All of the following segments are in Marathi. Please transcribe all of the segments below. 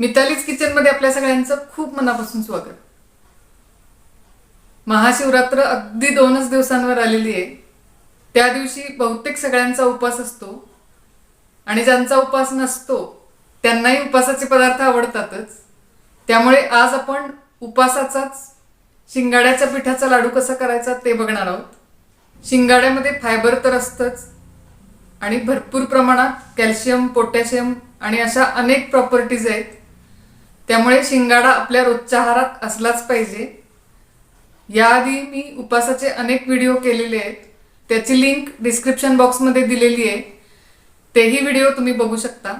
मितालीच किचनमध्ये आपल्या सगळ्यांचं खूप मनापासून स्वागत. महाशिवरात्र अगदी दोनच दिवसांवर आलेली आहे. त्या दिवशी बहुतेक सगळ्यांचा उपास असतो. आणि ज्यांचा उपास नसतो त्यांनाही उपवासाचे पदार्थ आवडतातच. त्यामुळे आज आपण उपवासाचाच शिंगाड्याच्या पिठाचा लाडू कसा करायचा ते बघणार आहोत. शिंगाड्यामध्ये फायबर तर असतंच आणि भरपूर प्रमाणात कॅल्शियम पोटॅशियम आणि अशा अनेक प्रॉपर्टीज आहेत. त्यामुळे शिंगाडा आपल्या रोजच्या आहारात असलाच पाहिजे. याआधी मी उपासाचे अनेक व्हिडिओ केलेले आहेत. त्याची लिंक डिस्क्रिप्शन बॉक्समध्ये दिलेली आहे. तेही व्हिडिओ तुम्ही बघू शकता.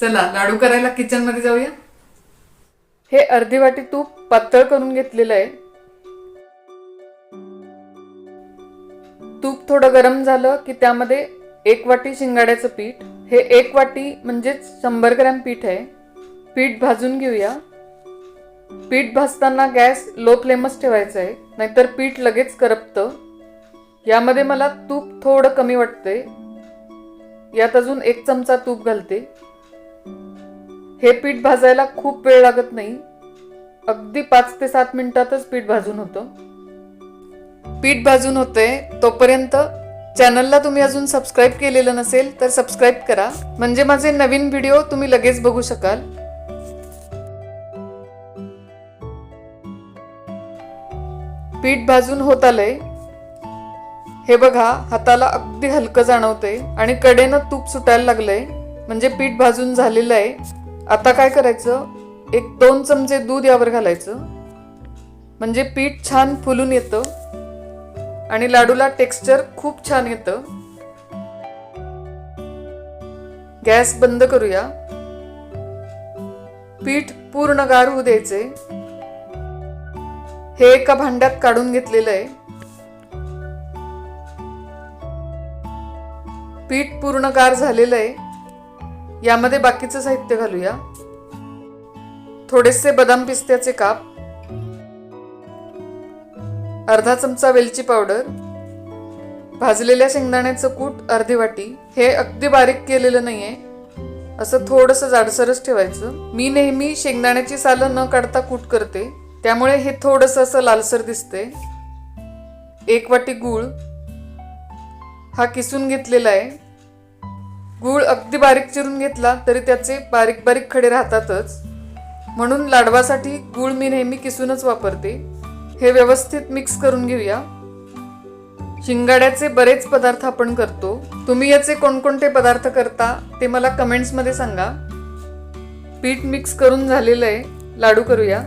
चला लाडू करायला किचनमध्ये जाऊया. हे अर्धी वाटी तूप पातळ करून घेतलेलं आहे. तूप थोडं गरम झालं की त्यामध्ये एक वाटी शिंगाड्याचं पीठ. हे एक वाटी म्हणजेच शंभर ग्रॅम पीठ आहे. पीठ भाजून घेऊया. पीठ भाजताना गॅस लो फ्लेमच ठेवायचा आहे. नाहीतर पीठ लगेच करपतं. यामध्ये मला तूप थोडं कमी वाटतंय. यात अजून एक चमचा तूप घालते. हे पीठ भाजायला खूप वेळ लागत नाही. अगदी पाच ते सात मिनिटातच पीठ भाजून होतं. पीठ भाजून होते तोपर्यंत चॅनलला तुम्ही अजून सबस्क्राईब केलेलं नसेल तर सबस्क्राईब करा. म्हणजे माझे नवीन व्हिडिओ तुम्ही लगेच बघू शकाल. पीठ भाजून होत आलंय. हे बघा हाताला अगदी हलकं जाणवतंय आणि कडेनं तूप सुटायला लागलंय. म्हणजे पीठ भाजून झालेलं आहे. आता काय करायचं? एक दोन चमचे दूध यावर घालायचं. म्हणजे पीठ छान फुलून येतं. आणि लाडूला टेक्स्चर खूप छान येतं. गॅस बंद करूया. पीठ पूर्ण गार होऊ द्यायचे हे एका भांड्यात काढून घेतलेलं आहे. पीठ पूर्ण गार झालेलं आहे. यामध्ये बाकीचं साहित्य घालूया. थोडेसे बदाम पिस्त्याचे काप. अर्धा चमचा वेलची पावडर भाजलेल्या शेंगदाण्याचं कूट अर्धी वाटी हे अगदी बारीक केलेलं नाही आहे असं थोडंसं जाडसरच ठेवायचं. मी नेहमी शेंगदाण्याची सालं न काढता कूट करते. त्यामुळे हे थोडंसं असं लालसर दिसते एक वाटी गूळ हा किसून घेतलेला आहे. गूळ अगदी बारीक चिरून घेतला तरी त्याचे बारीक बारीक खडे राहतातच. म्हणून लाडवासाठी गूळ मी नेहमी किसूनच वापरते. हे व्यवस्थित मिक्स करून घेऊया. शिंगाड्याचे बरेच पदार्थ आपण करतो. तुम्ही याचे कोणकोणते पदार्थ करता ते मला कमेंट्समध्ये सांगा. पीठ मिक्स करून झालेलं आहे. लाडू करूया.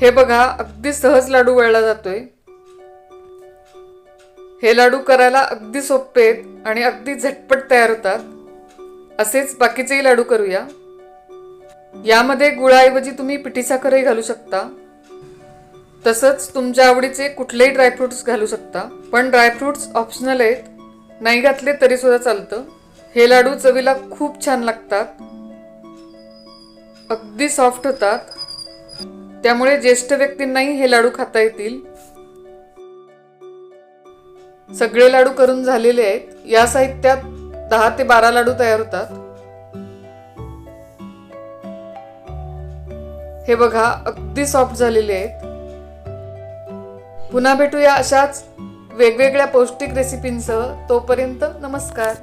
हे बघा अगदी सहज लाडू वळला जातोय. हे लाडू करायला अगदी सोपे आहेत आणि अगदी झटपट तयार होतात. असेच बाकीचेही लाडू करूया. यामध्ये गुळाऐवजी तुम्ही पिठी साखरही घालू शकता. तसंच तुमच्या आवडीचे कुठलेही ड्रायफ्रुट्स घालू शकता. पण ड्रायफ्रुट्स ऑप्शनल आहेत. नाही घातले तरी सुद्धा चालतं. हे लाडू चवीला खूप छान लागतात. अगदी सॉफ्ट होतात. त्यामुळे ज्येष्ठ व्यक्तींनाही हे लाडू खाता येतील. सगळे लाडू करून झालेले आहेत. या साहित्यात दहा ते बारा लाडू तयार होतात. हे बघा अगदी सॉफ्ट झालेले आहेत. पुन्हा भेटूया अशाच वेगवेगळ्या पौष्टिक रेसिपींसह तोपर्यंत नमस्कार.